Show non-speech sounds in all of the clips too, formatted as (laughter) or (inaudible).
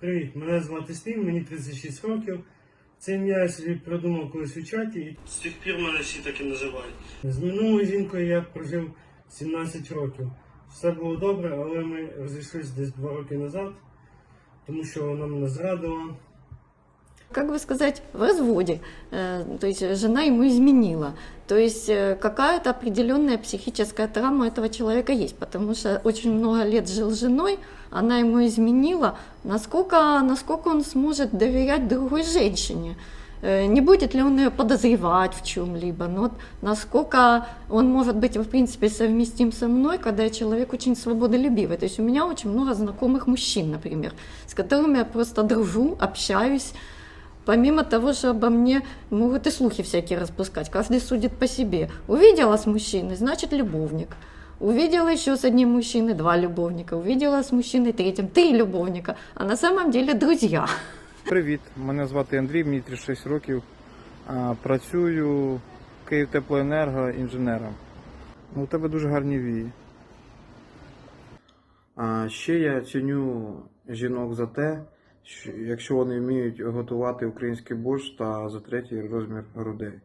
Привіт, мене звати Стів, мені 36 років. Це ім'я я собі придумав колись у чаті, і з тих пір мене всі так і називають. З минулою жінкою я прожив 17 років. Все було добре, але ми розійшлися десь 2 роки назад, тому що вона мене зрадила. Как бы сказать, в разводе. Э, То есть жена ему изменила. То есть э, какая-то определенная психическая травма этого человека есть, потому что очень много лет жил с женой, она ему изменила. Насколько, насколько он сможет доверять другой женщине? Э, Не будет ли он ее подозревать в чем-либо? Но вот насколько он может быть, в принципе, совместим со мной, когда я человек очень свободолюбивый. То есть у меня очень много знакомых мужчин, например, с которыми я просто дружу, общаюсь. Помимо того, что обо мне могут и слухи всякие распускать, каждый судит по себе. Увидела с мужчиной, значит любовник. Увидела еще с одним мужчиной два любовника, увидела с мужчиной третьим три любовника, а на самом деле друзья. Привіт, мене звати Андрій, мені 36 років. А, Працюю Київтеплоенерго інженером. Ну, у тебе дуже гарні вії. А ще я ціню жінок за те, якщо вони вміють готувати український борщ та за третій розмір грудей.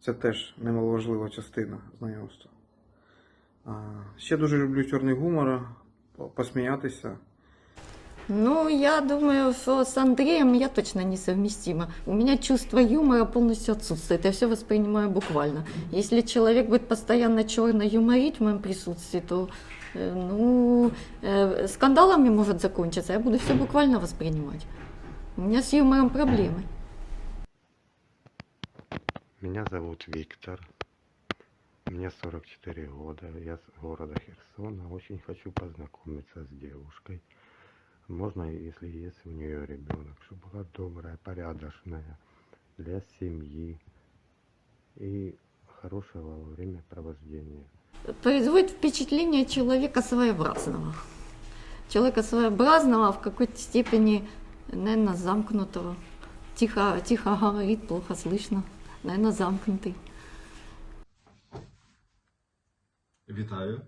Це теж немаловажлива частина знайомства. Ще дуже люблю чорний гумор, посміятися. Ну, я думаю, что с Андреем я точно несовместима. У меня чувство юмора полностью отсутствует. Я все воспринимаю буквально. Если человек будет постоянно черно юморить в моем присутствии, то э, ну, э, скандалами может закончиться. Я буду все буквально воспринимать. У меня с юмором проблемы. Меня зовут Виктор. Мне 44 года. Я с города Херсона. Очень хочу познакомиться с девушкой. Можно, если есть у нее ребенок, чтобы была добрая, порядочная, для семьи и хорошего времяпровождения. Производит впечатление человека своеобразного. Человека своеобразного, в какой-то степени, наверное, замкнутого. Тихо, тихо говорит, плохо слышно. Наверное, замкнутый. Вітаю.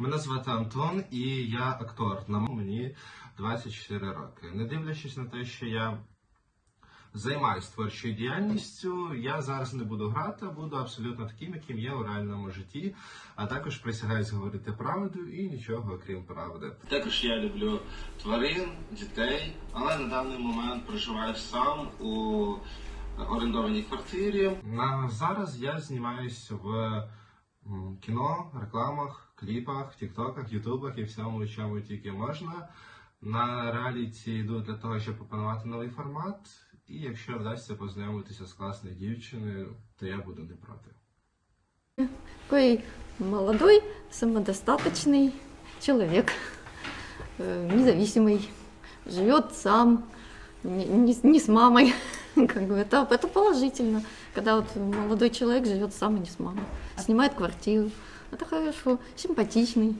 Мене звати Антон і я актор. На мені 24 роки. Не дивлячись на те, що я займаюся творчою діяльністю, я зараз не буду грати, а буду абсолютно таким, яким є у реальному житті. А також присягаюсь говорити правду і нічого окрім правди. Також я люблю тварин, дітей, але на даний момент проживаю сам у орендованій квартирі. На зараз я знімаюся в кіно, рекламах, кліпах, тіктоках, ютубах і всьому, чому тільки можна. На реаліті йду для того, щоб опанувати новий формат. І якщо вдасться познайомитися з класною дівчиною, то я буду не проти. Такой молодой, самодостаточный человек, э, независимый, живет сам, Не, не не с мамой. (laughs) Как бы это, это положительно, когда вот молодой человек живет сам и не с мамой, снимает квартиру. Это хорошо, симпатичный.